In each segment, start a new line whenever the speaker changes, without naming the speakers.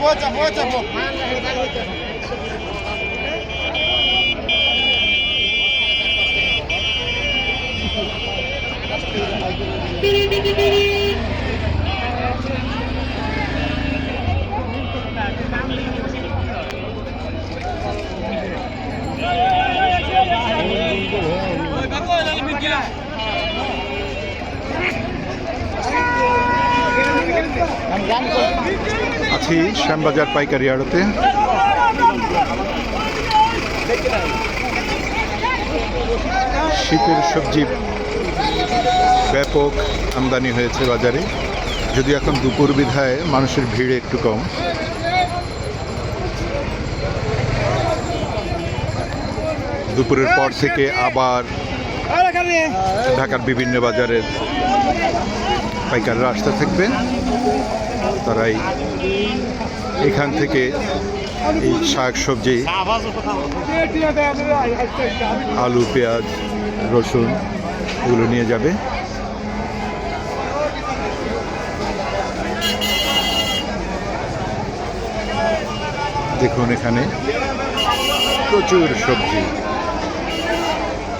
போச்சா போச்சா போ Biri biri biri. আছি শ্যামবাজার পাইকারি আড়তে। শীতের সবজি ব্যাপক আমদানি হয়েছে বাজারে। যদি এখন দুপুর বিধায় মানুষের ভিড় একটু কম। দুপুরের পর থেকে আবার ঢাকার বিভিন্ন বাজারের পাইকাররা আসতে থাকবে। তারাই এখান থেকে এই শাক সবজি, আলু, পেঁয়াজ, রসুন এগুলো নিয়ে যাবে। দেখুন এখানে প্রচুর সবজি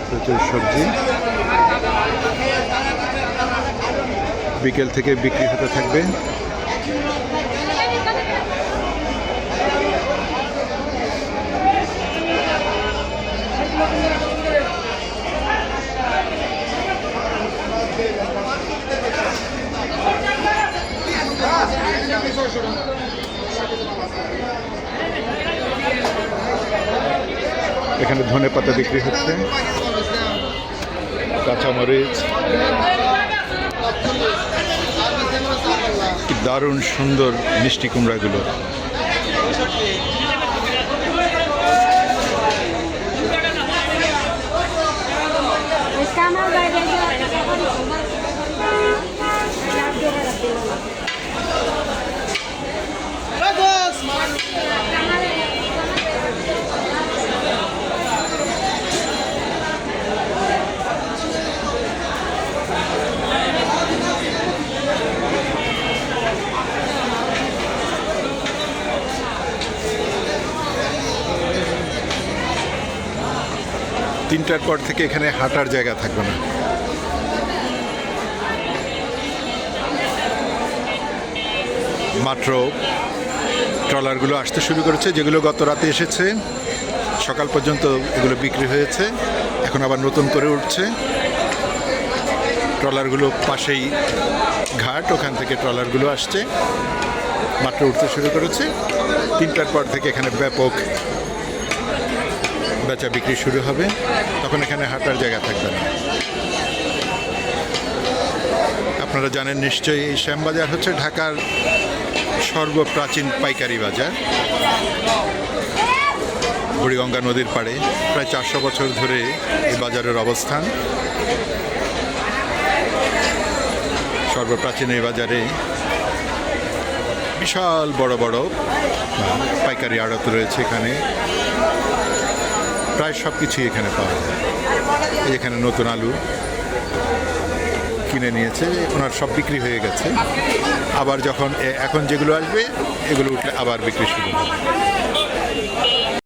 প্রচুর সবজি। বিকেল থেকে বিক্রি হতে থাকবে। এখানে ধনে পাতা বিক্রি হচ্ছে। কাঁচামরিচ। দারুণ সুন্দর মিষ্টি কুমড়াগুলো। তিনটার পর থেকে এখানে হাঁটার জায়গা থাকবে না। মাত্র ট্রলারগুলো আসতে শুরু করেছে, যেগুলো গত রাতে এসেছে। সকাল পর্যন্ত এগুলো বিক্রি হয়েছে, এখন আবার নতুন করে উঠছে। ট্রলারগুলো পাশেই ঘাট, ওখান থেকে ট্রলারগুলো আসছে। মাত্র উঠতে শুরু করেছে। তিনটার পর থেকে এখানে ব্যাপক বেচা বিক্রি শুরু হবে, তখন এখানে হাঁটার জায়গা থাকবে না। আপনারা জানেন নিশ্চয়ই এই শ্যামবাজার হচ্ছে ঢাকার সর্বপ্রাচীন পাইকারি বাজার। বুড়িগঙ্গা নদীর পাড়ে প্রায় চারশো বছর ধরে এই বাজারের অবস্থান। সর্বপ্রাচীন এই বাজারে বিশাল বড় বড় পাইকারি আড়ত রয়েছে এখানে। প্রায় সব কিছুই এখানে পাওয়া যায়। এখানে নতুন আলু কিনে নিয়েছে, ওনার সব বিক্রি হয়ে গেছে। আবার যখন এখন যেগুলো আসবে, এগুলো উঠলে আবার বিক্রি শুরু হবে।